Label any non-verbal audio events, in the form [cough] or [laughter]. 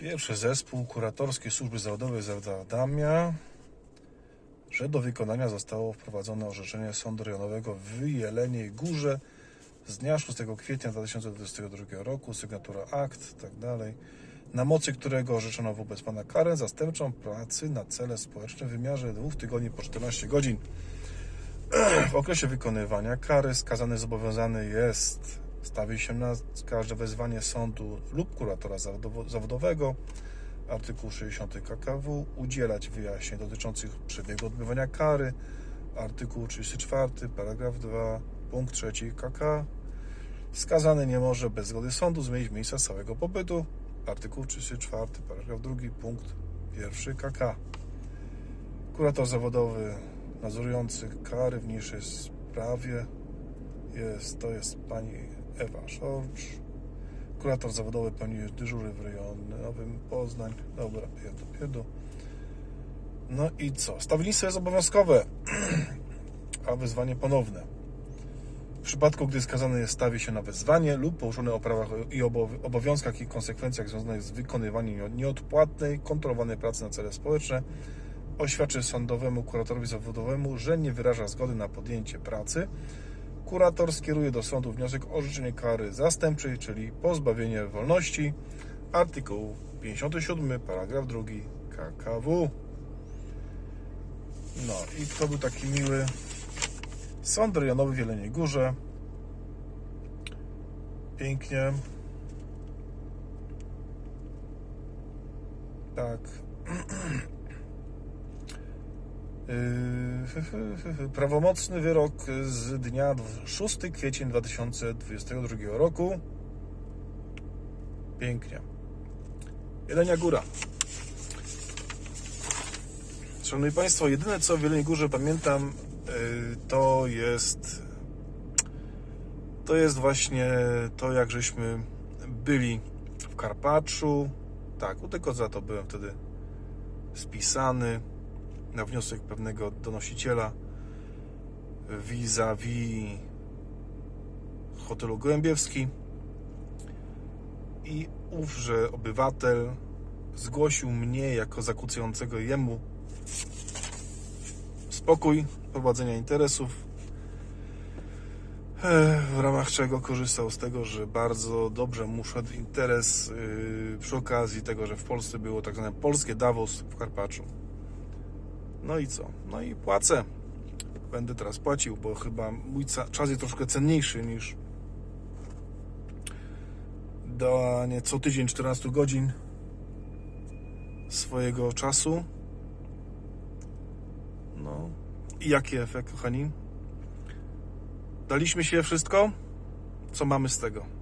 Pierwszy zespół kuratorskiej służby zawodowej zawiadamia, że do wykonania zostało wprowadzone orzeczenie Sądu Rejonowego w Jeleniej Górze z dnia 6 kwietnia 2022 roku, sygnatura akt tak dalej, na mocy którego orzeczono wobec pana karę zastępczą pracy na cele społeczne w wymiarze dwóch tygodni po 14 godzin. [clears throat] W okresie wykonywania kary skazany zobowiązany jest stawić się na każde wezwanie sądu lub kuratora zawodowego, artykuł 60 KKW, udzielać wyjaśnień dotyczących przebiegu odbywania kary, artykuł 34, paragraf 2, punkt 3 KK. Skazany nie może bez zgody sądu zmienić miejsca stałego pobytu, artykuł 34, paragraf 2, punkt 1 KK. Kurator zawodowy nadzorujący kary w niższej sprawie jest, to jest pani Ewa Szorcz. Kurator zawodowy pełni dyżury w rejonowym Poznań. Dobra, pierdu, pierdu. No i co? Stawiennictwo jest obowiązkowe, [clears throat] a wezwanie ponowne. W przypadku, gdy skazany jest stawi się na wezwanie lub poruszony o prawach i obow- obowiązkach i konsekwencjach związanych z wykonywaniem nieodpłatnej, kontrolowanej pracy na cele społeczne, oświadczy sądowemu kuratorowi zawodowemu, że nie wyraża zgody na podjęcie pracy, kurator skieruje do sądu wniosek o orzeczenie kary zastępczej, czyli pozbawienie wolności, artykuł 57, paragraf 2 KKW. No i kto był taki miły? Sąd rejonowy w Jeleniej Górze. Pięknie. Tak. [clears throat] Yy, Prawomocny wyrok z dnia 6 kwiecień 2022 roku. Pięknie. Jelenia Góra. Szanowni Państwo, jedyne co w Jeleniej Górze pamiętam, yy, to jest to jest właśnie to, jak żeśmy byli w Karpaczu. Tak, tego za to byłem wtedy spisany na wniosek pewnego donosiciela vis-a-vis hotelu Gołębiewski i ówże obywatel zgłosił mnie jako zakłócającego jemu spokój prowadzenia interesów e, w ramach czego korzystał z tego, że bardzo dobrze mu szedł interes yy, przy okazji tego, że w Polsce było tak zwane polskie Davos w Karpaczu. No i co? No i płacę. Będę teraz płacił, bo chyba mój czas jest troszkę cenniejszy niż danie co tydzień 14 godzin swojego czasu. No i jaki efekt, kochani? Daliśmy się wszystko? Co mamy z tego?